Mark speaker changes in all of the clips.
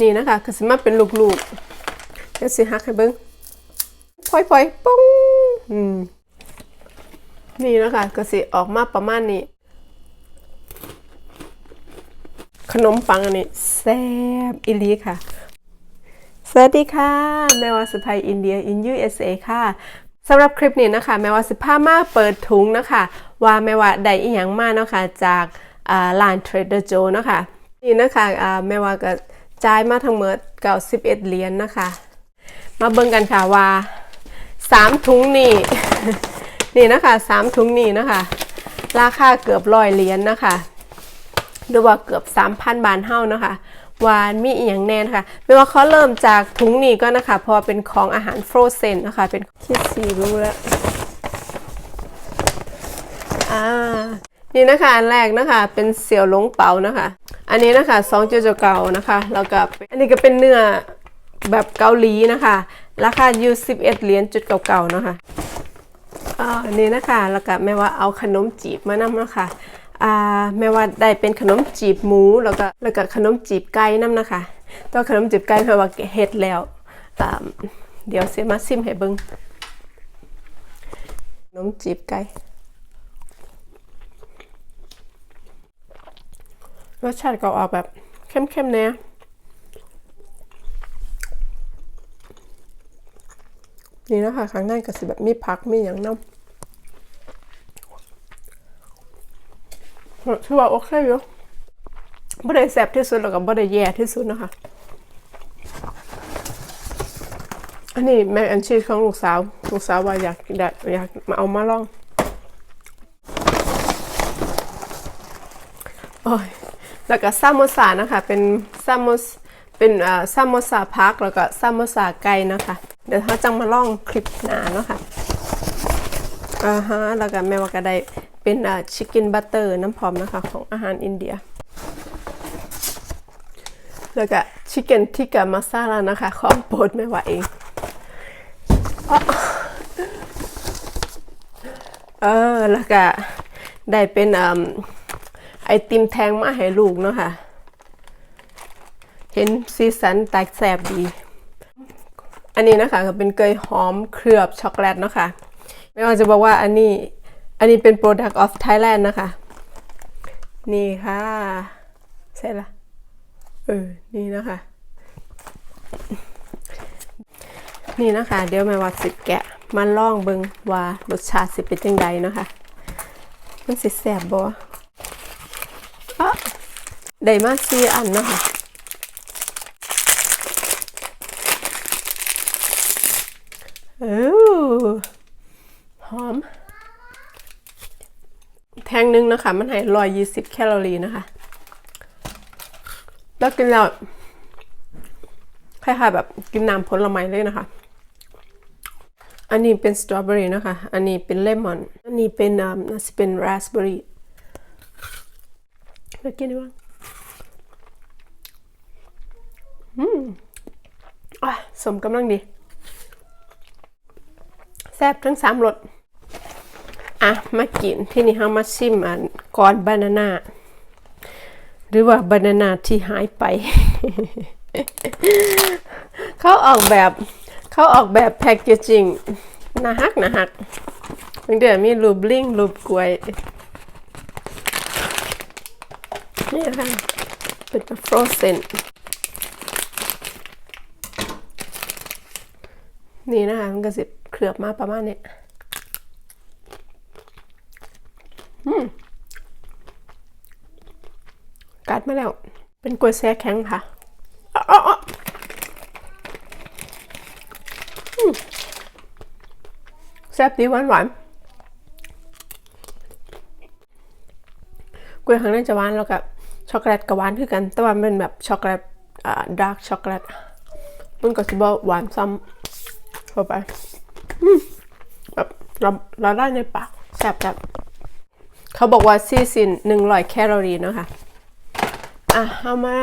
Speaker 1: นี่นะคะคือสิมาเป็นลูกๆเดี๋ยวสิหักให้เบิ้งพลอยๆปุ้งอืมนี่นะคะก็สิออกมาประมาณนี้ ขนมปังอันนี้แซ่บอิลีค่ะ สวัสดีค่ะ แม่วาสุภัยอินเดีย in USA ค่ะสำหรับคลิปนี้นะคะ แม่วาสุภามาเปิดถุงนะคะ ว่าแม่ว่าได้อีหยังมาเนาะคะจากอ่าร้าน Trader Joe เนาะคะนี่นะคะแม่ว่าก็ จ่ายมาทั้งหมด91เหรียญนะคะ มาเบิ่งกันค่ะว่า3ถุงนี่นี่นะคะ3ถุงนี่นะคะ ราคาเกือบร้อยเหรียญนะคะหรือว่าเกือบ3,000บาทเท่านะคะวานมีอีกอย่างแน่นค่ะไม่ว่าเขาเริ่มจากถุงนี้ก็นะคะเพราะเป็นของอาหารฟรอเซนนะคะ เป็นที่สี่รู้แล้วอ่านี่นะคะอันแรกนะคะ เป็นเสี่ยวหลงเปานะคะ อันนี้นะคะซองเจโจเกานะคะแล้วก็อันนี้ก็เป็นเนื้อแบบเกาหลีนะคะ ราคาอยู่11เหรียญจุดเก่าๆนะคะอ่าอันนี้นะคะแล้วก็แม่ว่าเอาขนมจีบมานำนะคะอ่าแม่ว่าได้เป็นขนมจีบหมูแล้วก็แล้วก็ขนมจีบไก่นํนะคะตัวขนมจีบไก่แม่ว่าเฮ็ดแล้วอ่าเดี๋ยวสิมาซิมให้เบิ่งขนมจีบไก่ รสชาติก็ออกแบบเข้มๆเนี่ยนี่นะคะข้างในก็สิแบบมีผักมีอย่างน้ำถือว่าโอเคอยู่บ่ได้แซ่บที่สุดแล้วก็บ่ได้แย่ที่สุดนะคะ อันนี้แมกแอนชีสของลูกสาว ลูกสาวว่าอยากอยากอยากมาเอามาลอง โอ้ย แล้วก็ซามโมซานะคะ เป็นซามโมสเป็นอ่าซามโมซาพักแล้วก็ซามโมซาไก่นะคะ เดี๋ยวเขาจังมาลองคลิปหนาเนาะค่ะอ่าฮะแล้วก็แม่ว่าก็ได้เป็นอ่าชิคกินบัตเตอร์น้ำพร้อมนะคะ ของอาหารอินเดีย แล้วก็ชิคเก้นทิกามาซาลานะคะของโปรดแม่ว่าเองเออแล้วก็ได้เป็นอ่า ไอติมแทงมาให้ลูกเนาะค่ะ เห็นสีสันแตกแสบดี อันนี้นะคะก็เป็นเกยหอมเคลือบช็อกโกแลตเนาะค่ะ ไม่ว่าจะบอกว่าอันนี้ อันนี้เป็น product of Thailand นะคะ นี่ค่ะใช่ละเออ นี่นะคะ นี่นะคะ เดี๋ยวแม่ว่าสิแกะมาล่องเบิงว่ารสชาติสิเป็นยังไงเนาะคะมันสิแสบบ่อ ได้มาสี่อันนะคะเออหอม แทงหนึงนะคะ มันให้ร้อยยี่สิบแคลอรี่นะคะ แล้วกินแล้วคล้ายๆแบบกินน้ำผลไม้เลยนะคะ อันนี้เป็นสตรอเบอรี่นะคะ อันนี้เป็นเลมอน อันนี้เป็นอ่าน่าจะเป็นราสเบอรี่แล้วกินได้บ้างอืมอะ สมกำลังดี แซ่บทั้งสามรสอะ มากินที่นี่เฮามาชิมอันก่อนบานาน่าหรือว่าบานาน่าที่หายไป เขาออกแบบเขาออกแบบแพคเกจิ้งน่าฮักน่าฮักบางเดือนมีรูปลิงรูปกล้วยนี่ค่ะเป็นฟรอเซน นี่นะคะมันก็สิเคลือบมาประมาณเนี้ยกัดมาแล้ว เป็นกล้วยแซ่แข็งค่ะอ๊ะอ๊ะอ๊ะอืมแซ่บดีหวานหวานกล้วยข้างในจะหวานแล้วกับช็อกโกแลตกับหวานคือกัน แต่ว่ามันเป็นแบบช็อกโกแลตดาร์กช็อกโกแลตมันก็จะบอกหวานซ้ำ เข้าไปแบบเราเราได้ในปากแซ่บแบบเขาบอกว่าซีซินหนึ่งร้อยแคลอรี่เนาะค่ะอะเอามา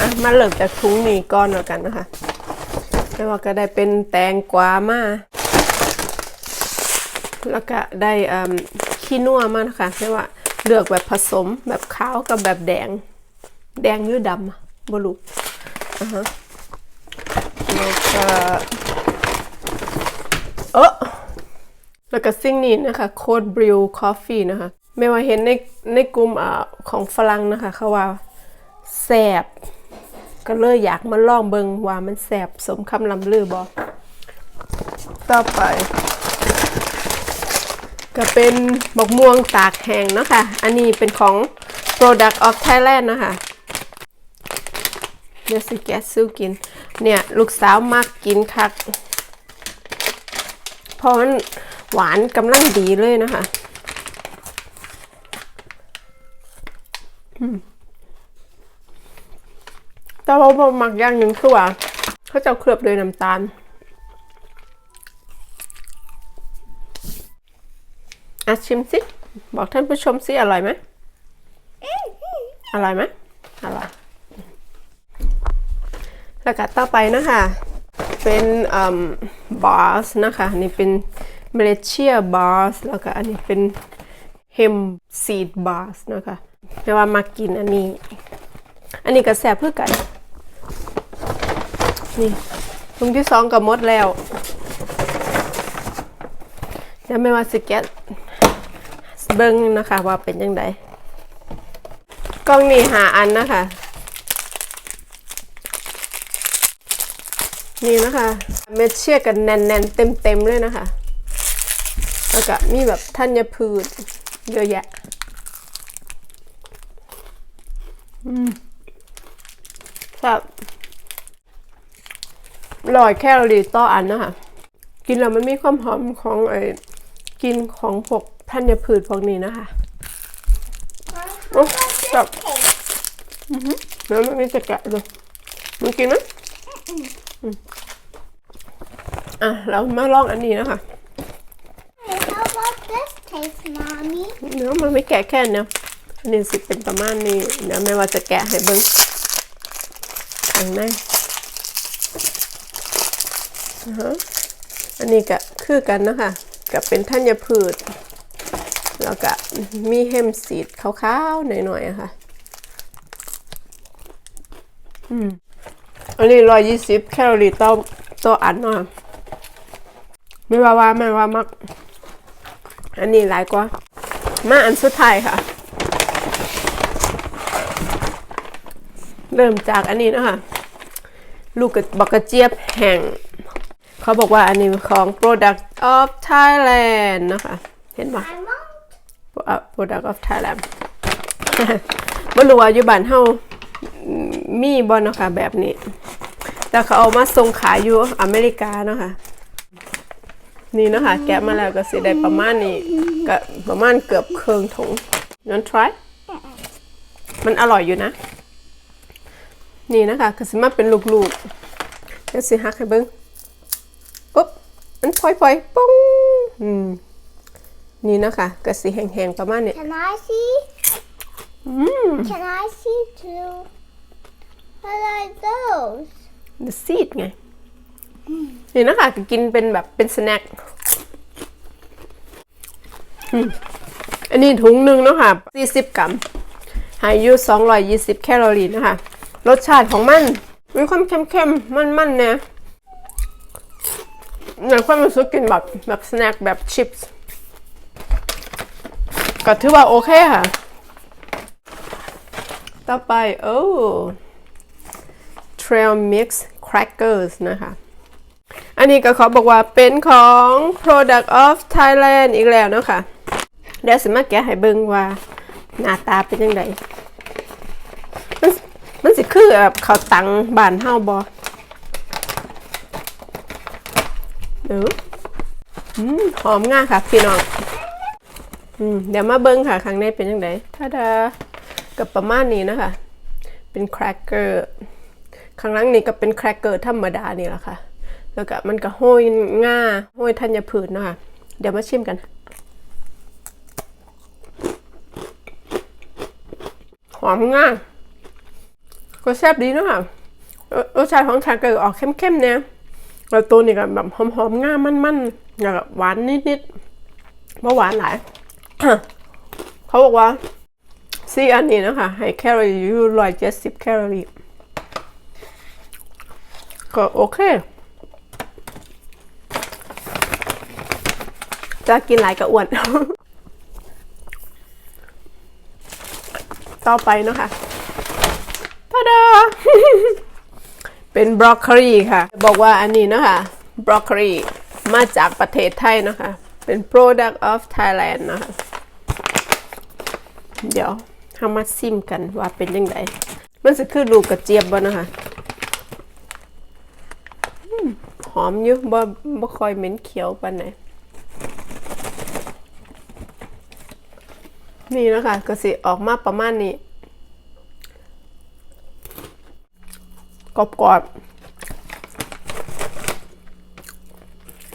Speaker 1: อะมาเริ่มจากถุงนี้ก่อนแล้วกันนะคะไม่ว่าก็ได้เป็นแตงกวามาแล้วก็ได้ขี้นัวมานะคะไม่ว่าเลือกแบบผสมแบบขาวกับแบบแดง แดงหรือดำบลูอ่าฮะ แล้วก็เออแล้วก็สิ่งนี้นะคะโคดบริวคอฟฟี่นะคะ ไม่ว่าเห็นในในกลุ่มอของฝรั่งนะคะ เขาว่าแสบก็เลยอยากมาลองเบิงว่ามันแสบสมคำลำลือบอต่อไป ก็เป็นบกม่วงตากแห้งเนาะคะอันนี้เป็นของ Product of Thailand นะคะ เดี๋ยวสิแกซื้อกิน เนี่ย ลูกสาวมักกินคักเพราะมันหวานกำลังดีเลยนะคะแต่ว่าบมักอย่างหนึ่งคือว่าเขาจะเอาเคลือบด้วยน้ำตาล อะชิมสิ บอกท่านผู้ชมสิอร่อยไหมอร่อยไหมอร่อย แล้วก็ต่อไปนะคะเป็นบาสนะคะอันนี่เป็นเมเลเชียบาสแล้วก็อันนี้เป็นเฮมซีดบาสนะคะแต่ว่ามากินอันนี้ อันนี้ก็แซ่บเพื่อกัน นี่ถุงที่สองก็หมดแล้วแล้วไม่ว่าสิแกะเบิ้งนะคะว่าเป็นยังไงกล้องนี้หาอันนะคะ นี่นะคะเม็ดเชียกันแน่นๆเต็มๆเลยนะคะ แล้วก็มีแบบธัญพืชเยอะแยะอืมแบบร้อยแคลอรี่ต่ออันนะคะ กินแล้วมันมีความหอมของไอ้กินของพวกธัญพืชพวกนี้นะคะโอ้แบบแล้วมันมีจะแกะดูมันกินนะ อะ เรามาลองอันนี้นะคะ
Speaker 2: Hey, how about this taste, Mommy?
Speaker 1: เนื้อมันไม่แกะแค่เนี้ยอันนี้สิเป็นประมาณนี้เดี๋ยวแม่ว่าจะแกะให้เบิ้งข้างในอ่าฮะอันนี้ก็คือกันนะคะกับเป็นธัญพืช แล้วก็มีเฮมซีดขาวๆหน่อยๆอะค่ะ อืม อันนี้ร้อยยี่สิบแคลอรี่ต่อต่ออันเนาะไม่ว่าว่าไม่ว่ามัก อันนี้หลายกว่า มาอันสุดท้ายค่ะ เริ่มจากอันนี้นะคะลูกกระบอกกระเจี๊ยบแห่ง เขาบอกว่าอันนี้ของ product of Thailand นะคะ เห็นปะ
Speaker 2: I won't.
Speaker 1: อะ product of Thailand ไม่รู้ว่าอยู่บ้านเฮามีบ่เนะคะแบบนี้ แต่เขาเอามาส่งขายอยู่อเมริกาเนาะค่ะนี่เนาะคะแกะมาแล้วก็สิได้ประมาณนี้ก็ประมาณเกือบเครื่องถุงย้อน try มันอร่อยอยู่นะ นี่นะคะก็สิมาเป็นลูกๆเดี๋ยวสิหักให้เบิ้งปุ๊บมันพลอยๆปุ้งอืมนี่นะคะก็สิแห้งๆประมาณนี้
Speaker 2: Can I see? Can I see too? What are those?
Speaker 1: The seed ไงนี่นะคะกินเป็นแบบเป็นสแน็คอันนี้ถุงหนึ่งนะคะ40 กรัมหายอยู่220 แคลอรี่นะคะ รสชาติของมัน มีความเค็มๆ มันๆเนี่ยในความรู้สึกกินแบบแบบสแน็คแบบชิปส์ก็ถือว่าโอเคค่ะ ต่อไป โอ้ Trail Mix Crackers นะคะ อันนี้ก็เขาบอกว่าเป็นของ Product of Thailand อีกแล้วเนาะคะเดี๋ยวสิมาแกะให้เบิ่งว่าหน้าตาเป็นยังไงมันมันสิคือแบบเขาตังบานเฮาบ่เดี๋ยวอืมหอมง่ายค่ะพี่น้องอืมเดี๋ยวมาเบิ่งค่ะข้างในเป็นยังไงถ้าดากับประมาณนี้นะคะ เป็นแครกเกอร์ ข้างล่างนี้ก็เป็นแครกเกอร์ธรรมดานี่แหละค่ะ แล้วก็มันก็ห้อยง่าห้อยธัญพืชนะคะ เดี๋ยวมาชิมกัน หอมง่าก็แซ่บดีเนาะค่ะรสรสชาติของแครกเกอร์ออกเข้มๆเนี่ยแล้วตัวนี้ก็แบบหอมๆง่ามันๆแล้วก็หวานนิดๆไม่หวานหลายเขาบอกว่าซีอันนี้นะคะ ให้แคลอรี่อยู่ร้อยเจ็ดสิบแคลอรี่ ก็โอเค จะกินหลายก็อ้วน ต่อไปเนาะค่ะทาดาเป็นบรอกโคลีค่ะ บอกว่าอันนี้เนาะคะบรอกโคลีมาจากประเทศไทยเนาะคะ เป็น product of Thailand เนาะคะ เดี๋ยวทำมาซิมกันว่าเป็นยังไงมันจะคือลูกกระเจี๊ยบบ่เนาะคะ หอมอยู่บ่บ่ค่อยเหม็นเขียวปานไหนนี่นะคะก็สิออกมาประมาณนี้กรอบกรอบๆ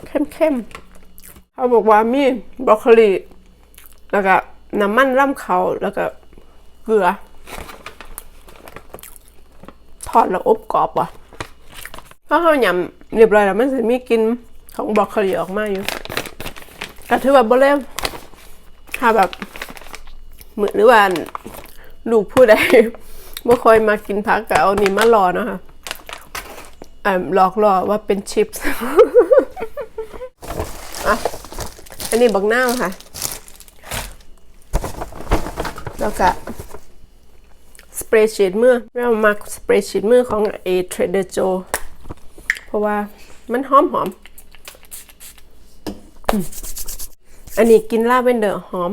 Speaker 1: เข้มๆเขาบอกว่ามีบรอกโคลีแล้วก็น้ำมันร่ำเขาแล้วก็เกลือ ทอดแล้วอบกรอบว่ะ ถ้าเขายำเรียบร้อยแล้วมันจะมีกลินของบรอกโคลีออกมาอยู่ก็ถือว่าบ่เล่มถ้าแบบเหมือนหรือว่าลูกผู้ใดบ่ค่อยมากินผักก็เอานี่มารอนะคะอ่าหลอกล่อว่าเป็นชิปส์อะอันนี้บักหน้าค่ะ แล้วก็สเปรย์ชีตมือเรามักสเปรย์ชีตมือของเอเทรเดอร์โจ ราะว่ามันหอมหอม อันนี้กินลาเวนเดอร์หอม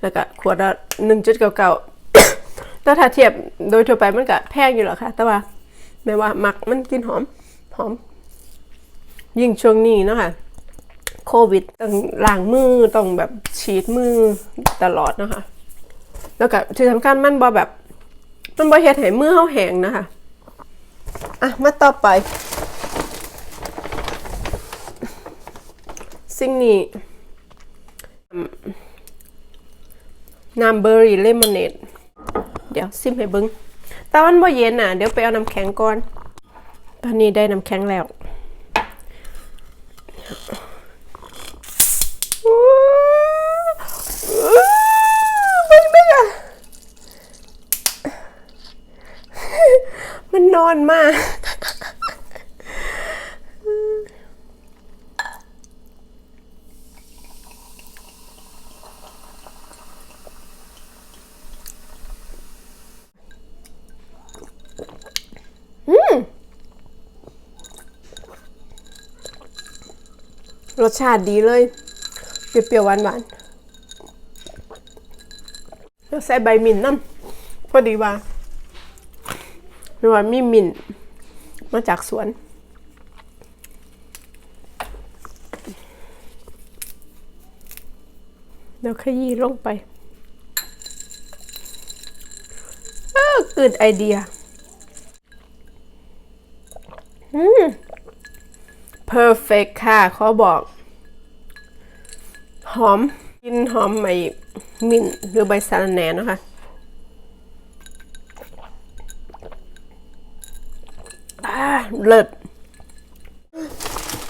Speaker 1: แล้วก็ขวดละหนึ่งจุดเก่าๆแต่ถ้าเทียบโดยทั่วไปมันก็แพงอยู่หรอค่ะ แต่ว่าแม้ว่ามักมันกินหอมหอม ยิ่งช่วงนี้เนาะค่ะโควิดต้องล้างมือต้องแบบฉีดมือตลอดเนาะคะแล้วก็ที่สำคัญมันบ่แบบมันบ่เฮ็ดให้มือเฮาแห้งนะคะ อะ มาต่อไป สิ่งนี้น้ำเบอร์รี่เลมอนเนดเดี๋ยวซิมให้เบิ้งแต่มันบ่เย็นอะ เดี๋ยวไปเอาน้ำแข็งก่อน ตอนนี้ได้น้ำแข็งแล้วเฮ้ยไม่อะมันนอนมาก รสชาติดีเลย เปรี้ยวๆหวานๆแล้วใส่ใบหมิ่นน้ำพอดีว่าหรือว่ามีหมิ่นมาจากสวนแล้วขยี้ลงไปเออเกิดไอเดีย อืม perfect ค่ะเขาบอก หอมกินหอมใบมิ้นหรือใบสาระแหน่นะคะอ่าเลิศ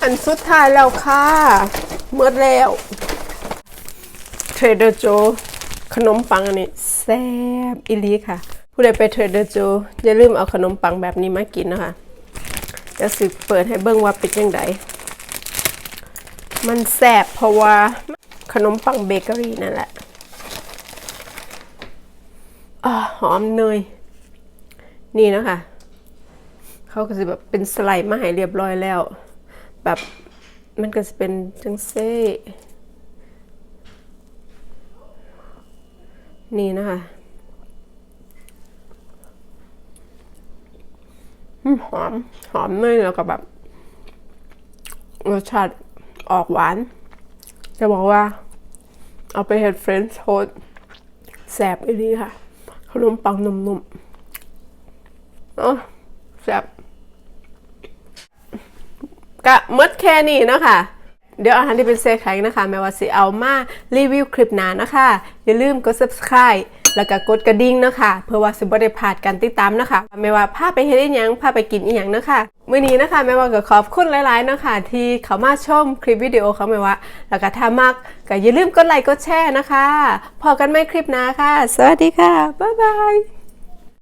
Speaker 1: อันสุดท้ายแล้วค่ะ เมื่อแล้วเทรดเดอร์โจขนมปังอันนี้แซ่บอีลีค่ะ ผู้ใดไปเทรดเดอร์โจอย่าลืมเอาขนมปังแบบนี้มากินนะคะ จะสิเปิดให้เบิ่งว่าเป็นยังไงมันแสบเพราะว่าขนมปังเบเกอรี่นั่นแหละอหอมเนย นี่นะคะเขาก็จะแบบเป็นสไลด์มาให้เรียบร้อยแล้ว แบบมันก็จะเป็นจังเซ่นี่นะคะ อืม หอม หอมเนยแล้วก็แบบรสชาติออกหวาน จะบอกว่า เอาไปเฮ็ดเฟรนช์โทสแสบอีดีค่ะ ขนมปังนุ่มๆเออแสบกะมดแค่นี้เนาะค่ะ เดี๋ยวอาหารที่เป็นเซคังนะคะ แม้ว่าสิเอามารีวิวคลิปหน้านะคะ อย่าลืมกด subscribe แล้วก็กดกระดิ่งนะคะเพื่อว่าสิบ่ได้พลาดการติดตามนะคะไม่ว่าพาไปเฮ็ดอีหยังพาไปกินอีหยังนะคะมื้อนี้นะคะแม่ว่าก็ขอบคุณหลายๆนะคะที่เขามาชมคลิปวิดีโอของแม่ว่าแล้วก็ถ้ามักก็อย่าลืมกดไลค์กดแชร์นะคะพอกันใหม่คลิปหน้าค่ะ สวัสดีค่ะบ๊ายบาย